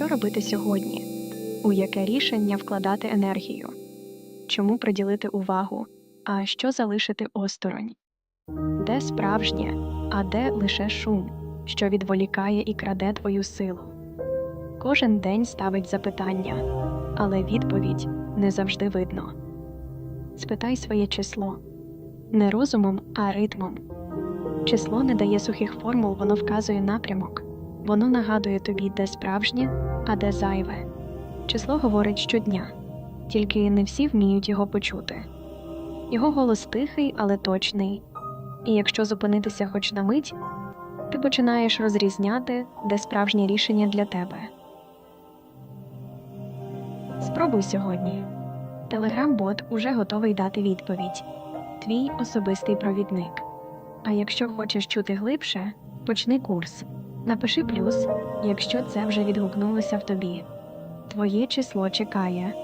Що робити сьогодні? У яке рішення вкладати енергію? Чому приділити увагу? А що залишити осторонь? Де справжнє, а де лише шум, що відволікає і краде твою силу? Кожен день ставить запитання, але відповідь не завжди видно. Спитай своє число не розумом, а ритмом. Число не дає сухих формул, воно вказує напрямок. Воно нагадує тобі, де справжнє, а де зайве. Число говорить щодня, тільки не всі вміють його почути. Його голос тихий, але точний. І якщо зупинитися хоч на мить, ти починаєш розрізняти, де справжнє рішення для тебе. Спробуй сьогодні. Телеграм-бот уже готовий дати відповідь. Твій особистий провідник. А якщо хочеш чути глибше, почни курс. Напиши плюс, якщо це вже відгукнулося в тобі. Твоє число чекає.